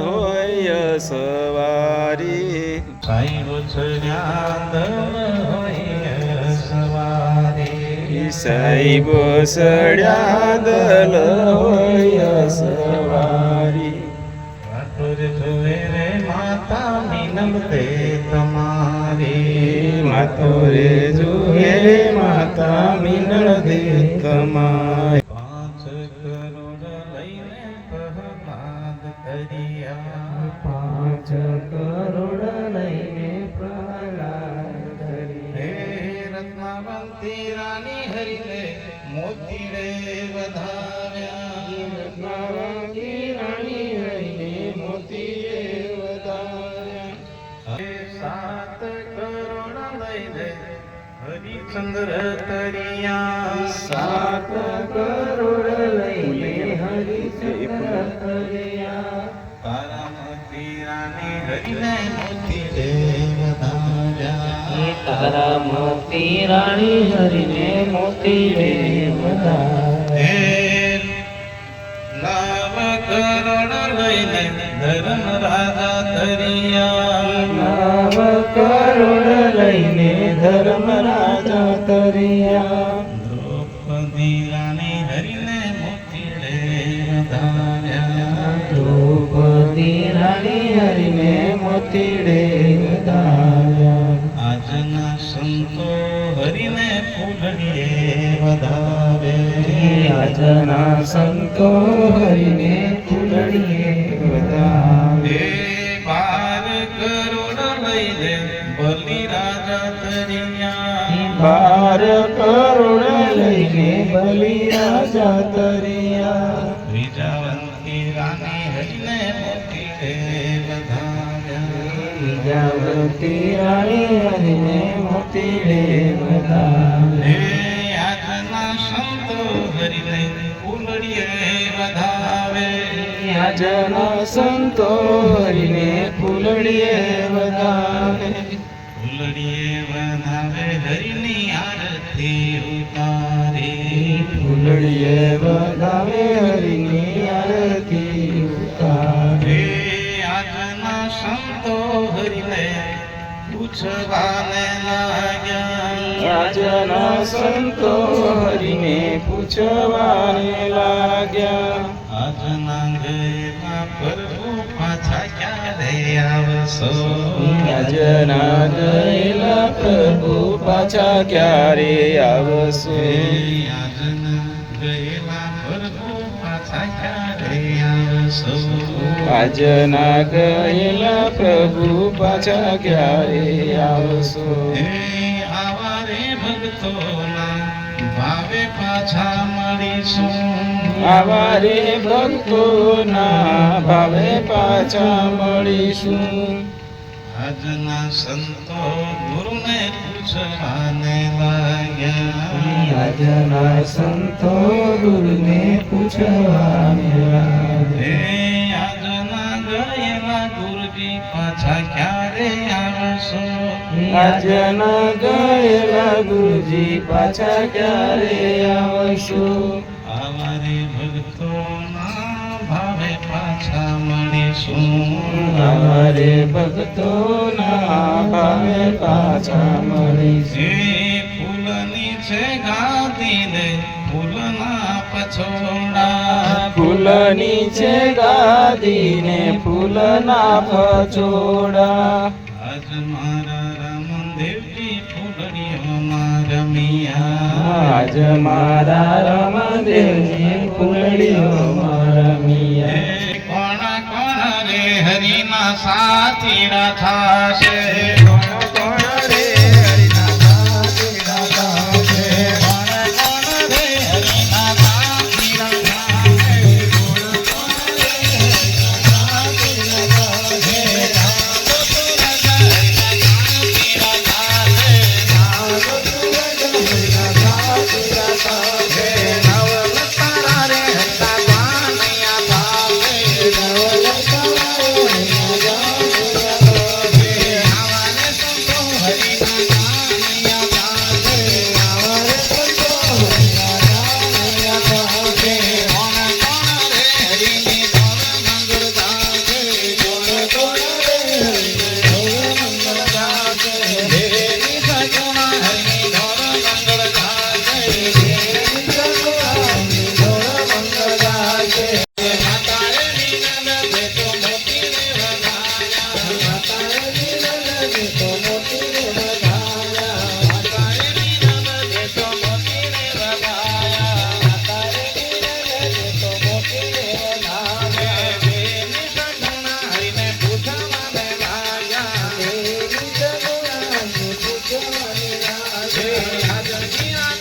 હોય સવારી. સાહેબ સડ્યા દલ હોય સવારી. માતા મિનલ તે તમારી. માતો રે જુએ માતા મિનળ દે તમાય રત્નાવંતી રાણી હરિને મોતીડે વધાવ્યા રાણી હઈને મોતી રે વધાવ્યા સાત કરોડ દે હરિચંદ્ર તરિયા સાત કરોડ લઈને હરિચંદ્ર કર્યા તારામતી રાણી હરિને મોતીડે વધાવ્યા તારા મોતી રાણી હરીને મોતી રે હે નવ કરોડ લઈને ધર્મ રાધા ધરિયા નામ કરોડ લઈને ધર્મ રાધા ધરિયા દ્રૌપદી રાણી હરિને દ્રૌપદી રાણી હરિને મોતીડે વધાર્યા હરિને ફૂલડીએ વધાવે. આજના સંતો હરિને ફૂલડીએ વધારે હે બાર કરોડ લઈને બલિ રાજા તરિયા. બાર કરોડ લઈને બલિ રાજા તરિયા. વિજાવંતી રાની હરિને મોતીડે વિજાવતી રાણી હરિને મોતીડે વધારે હે આજના સંતો હરિને ફૂલડીએ વધાવે આજના સંતો હરિને ફૂલડીએ વધાવે. ફૂલડીએ વધાવે હરિની આરતી ઉતારે. ફૂલડીએ વધારે પૂછવાને લાગ્યા આજના સંતો હરિને પૂછવાને લાગ્યા આજના ગયેલા પ્રભુ પાછા ક્યારે આવશો. આજના ગયેલા પ્રભુ પાછા ક્યારે આવશો? આજના ગયેલા આવશો આજના ગયેલા પ્રભુ પાછા ક્યારે આવશો? હે આવારે ભક્તો ભાવે પાછા મળીશું. આવા રે ભક્તોના ભાવે પાછા મળીશું. આજના સંતો ગુરુને પૂછવાને લાગ્યા. આજના સંતો ગુરુને પૂછવાને લાગ્યા. હે આજના ગયેલા ગુરુજી પાછા ક્યારે આવશો? આજના ગયેલા ગુરુજી પાછા ક્યારે આવશો? અમારે ભક્તોના ભાવે પાછા મળીશું. અમારે ભક્તોના ભાવે પાછા મળીશું. ફૂલની છે ગાદીને ફૂલના પછોડા ફૂલની છે ગાદીને ફૂલના પછોડા આજ મારા રામદેવજી ફૂલડીઓમાં રમિયા આજ મારા રામદેવજી ફૂલડીઓ રમિયા કોણ કોણા રે હરિના સાથીડા થાશે. Medina.